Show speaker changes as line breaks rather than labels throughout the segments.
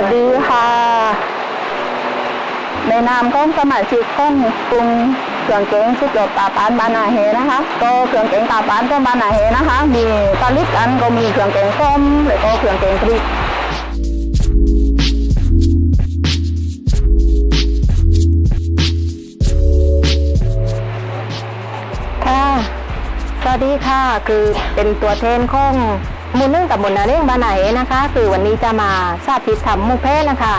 วัสดีค่ะ ในนามของสมาชิกของกลุ่มเครื่องเก่งสุดยอดตาปานบานาเฮนะคะ ก็เครื่องเก่งตาปานก็บานาเฮนะคะ มีตาลิกกันก็มีเครื่องเก่งส้มแล้วก็เครื่องเก่งพริก
ค่ะ สวัสดีค่ะ คือเป็นตัวแทนของ มูลนึ่งกับมูนาเร่งบานไหนนะคะ คือวันนี้จะมาสาธิตทำหมูเพศนะคะ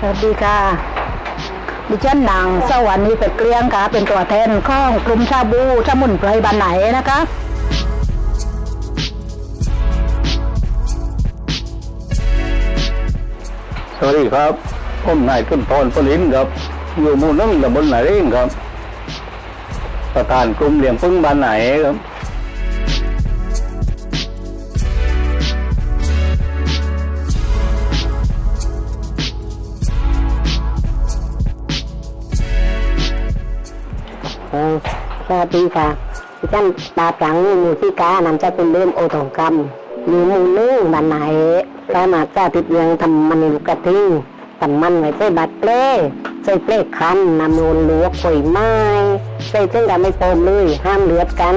สวัสดีค่ะ ดิฉันนางสวรรค์มีเป็ดเกลียงค่ะ เป็นตัวแทนของกลุ่มชาบูสมุนไพรบานไหนนะคะ
สวัสดีครับ ผมนายขึ้นทอนพลินครับ อยู่หมู่นึงตำบลไหนเร่งครับ ประธานกลุ่มเลี้ยงพึ่งบ้านไหนครับ
เออสวัสดีค่ะดิฉันตาปลังมูสิกานำจาคุณเล่มโอทองคำอยู่หมู่นึ่งบานไหน ก็มาสาธิตเอียงทำมันนลูกกระทิงทำมันไว้ใส่บัตรเปลใส่เปลคันนำนูนลวกข่อยไม้ใส่เส้นดำไม่โปมเลย ห้ามเลือดกัน